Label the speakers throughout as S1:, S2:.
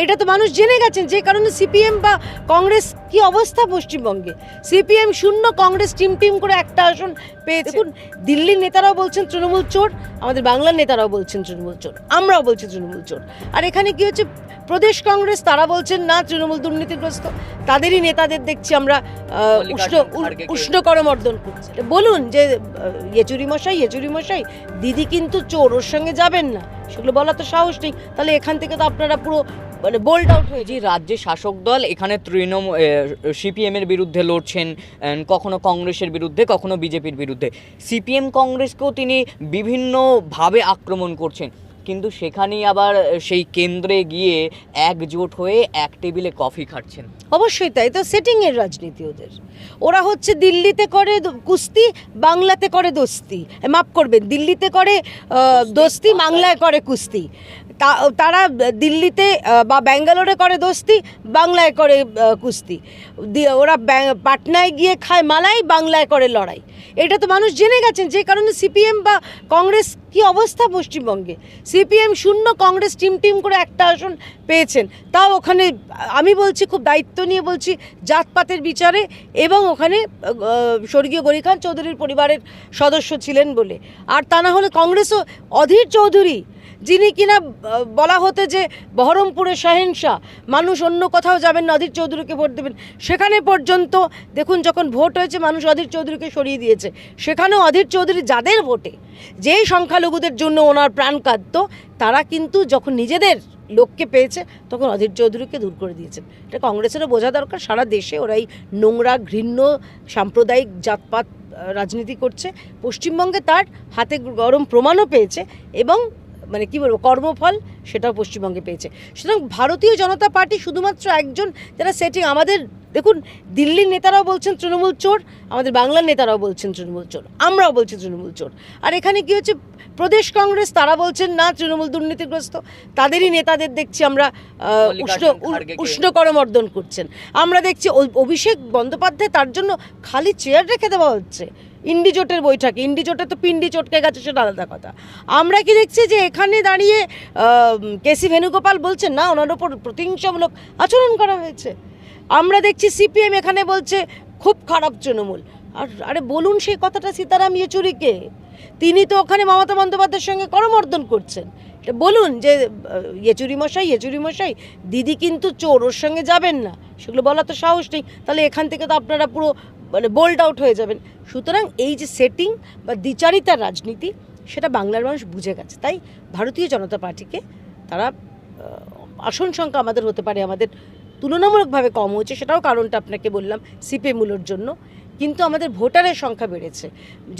S1: এটা তো মানুষ জেনে গেছেন যে কারণে সিপিএম বা কংগ্রেস কি অবস্থা পশ্চিমবঙ্গে? সিপিএম শূন্য কংগ্রেস টিম টিম করে একটা আসন পেয়ে দেখুন দিল্লির নেতারাও বলছেন তৃণমূল চোর আমাদের বাংলার নেতারাও বলছেন তৃণমূল চোর আমরাও বলছি তৃণমূল চোর। আর এখানে কি হচ্ছে প্রদেশ কংগ্রেস তারা বলছেন না তৃণমূল দুর্নীতিগ্রস্ত। তাদেরই নেতাদের দেখছি আমরা উষ্ণ উষ্ণ করমর্দন করছি। বলুন যে ইয়েচুরি মশাই ইয়েচুরি মশাই দিদি কিন্তু চোর ওর সঙ্গে যাবেন না। সেগুলো বলা তো সাহস নেই। তাহলে এখান থেকে তো আপনারা পুরো মানে বোল্ড আউট হয়ে
S2: যে রাজ্যে শাসক দল এখানে তৃণমূল সিপিএমের বিরুদ্ধে লড়ছেন কখনো কংগ্রেসের বিরুদ্ধে কখনো বিজেপির বিরুদ্ধে। সিপিএম কংগ্রেসকেও তিনি বিভিন্নভাবে আক্রমণ করছেন। কিন্তু সেখানেই আবার সেই কেন্দ্রে গিয়ে একজোট হয়ে এক টেবিলে কফি খাচ্ছেন।
S1: অবশ্যই তাই তো সেটিংয়ের এর রাজনীতি ওদের। ওরা হচ্ছে দিল্লিতে করে কুস্তি বাংলাতে করে দোস্তি। মাফ করবেন দিল্লিতে করে দোস্তি বাংলায় করে কুস্তি। তারা দিল্লিতে বা ব্যাঙ্গালোরে করে দোস্তি, বাংলায় করে কুস্তি। ওরা পাটনায় গিয়ে খায় মালাই, বাংলায় করে লড়াই। এটা তো মানুষ জেনে গেছেন, যে কারণে সিপিএম বা কংগ্রেস কি অবস্থা পশ্চিমবঙ্গে? সিপিএম শূন্য, কংগ্রেস টিম টিম করে একটা আসন পেয়েছেন। তাও ওখানে, আমি বলছি, খুব দায়িত্ব নিয়ে বলছি, জাতপাতের বিচারে এবং ওখানে স্বর্গীয় গরিখান চৌধুরীর পরিবারের সদস্য ছিলেন বলে। আর তা না হলে কংগ্রেসও অধীর চৌধুরী যিনি কিনা বলা হতে যে বহরমপুরে শাহেনশাহ মানুষ অন্য কোথাও যাবেন না, অধীর চৌধুরীকে ভোট দেবেন। সেখানে পর্যন্ত দেখুন, যখন ভোট হয়েছে, মানুষ অধীর চৌধুরীকে সরিয়ে দিয়েছে। সেখানেও অধীর চৌধুরী যাদের ভোটে, যেই সংখ্যালঘুদের জন্য ওনার প্রাণ কাঁদত, তারা কিন্তু যখন নিজেদের লোককে পেয়েছে, তখন অধীর চৌধুরীকে দূর করে দিয়েছেন। এটা কংগ্রেসেরও বোঝা দরকার, সারা দেশে ওরা এই নোংরা, ঘৃণ্য, সাম্প্রদায়িক জাতপাত রাজনীতি করছে। পশ্চিমবঙ্গে তার হাতে গরম প্রমাণও পেয়েছে এবং মানে কি বলব কর্মফল সেটাও পশ্চিমবঙ্গে পেয়েছে। সুতরাং ভারতীয় জনতা পার্টি শুধুমাত্র একজন যারা সেটিং আমাদের দেখুন দিল্লির নেতারাও বলছেন তৃণমূল চোর আমাদের বাংলার নেতারাও বলছেন তৃণমূল চোর আমরাও বলছি তৃণমূল চোর। আর এখানে কি হচ্ছে প্রদেশ কংগ্রেস তারা বলছেন না তৃণমূল দুর্নীতিগ্রস্ত। তাদেরই নেতাদের দেখছি আমরা উষ্ণ উষ্ণ করমর্দন করছেন। আমরা দেখছি অভিষেক বন্দ্যোপাধ্যায় তার জন্য খালি চেয়ার রেখে দেওয়া হচ্ছে। ইন্ডিজোটের বৈঠকে, ইন্ডিজোটে তো পিন্ডি চটকে গেছে সেটা আলাদা কথা। আমরা কি দেখছি যে এখানে দাঁড়িয়ে কেসি ভেনুগোপাল বলছেন, না, ওনার ওপর প্রতিহিংসামূলক আচরণ করা হয়েছে। আমরা দেখছি সিপিএম এখানে বলছে, খুব খারাপ তৃণমূল। আর, আরে বলুন সেই কথাটা সীতারাম ইয়েচুরিকে। তিনি তো ওখানে মমতা বন্দ্যোপাধ্যায়ের সঙ্গে করমর্দন করছেন। বলুন যে ইয়েচুরি মশাই ইয়েচুরি মশাই দিদি কিন্তু চোর, ওর সঙ্গে যাবেন না। সেগুলো বলা তো সাহস নেই। তাহলে এখান থেকে তো আপনারা পুরো মানে বোল্ড আউট হয়ে যাবেন। সুতরাং এই যে সেটিং বা দ্বিচারিতার রাজনীতি, সেটা বাংলার মানুষ বুঝে গেছে। তাই ভারতীয় জনতা পার্টিকে তারা আসন সংখ্যা আমাদের হতে পারে, আমাদের তুলনামূলকভাবে কম হয়েছে সেটাও কারণটা আপনাকে বললাম সিপিএমগুলোর জন্য। কিন্তু আমাদের ভোটারের সংখ্যা বেড়েছে।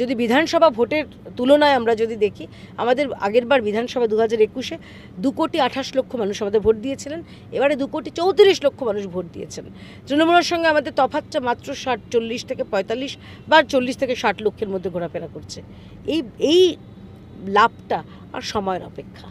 S1: যদি বিধানসভা ভোটের তুলনায় আমরা যদি দেখি, আমাদের আগেরবার বিধানসভা দু হাজার একুশে দু কোটি আঠাশ লক্ষ মানুষ আমাদের ভোট দিয়েছিলেন, এবারে দু কোটি চৌত্রিশ লক্ষ মানুষ ভোট দিয়েছেন। তৃণমূলের সঙ্গে আমাদের তফাতটা মাত্র ষাট, চল্লিশ থেকে পঁয়তাল্লিশ বা চল্লিশ থেকে ষাট লক্ষের মধ্যে ঘোরাফেরা করছে। এই এই লাভটা আর সময়ের অপেক্ষা।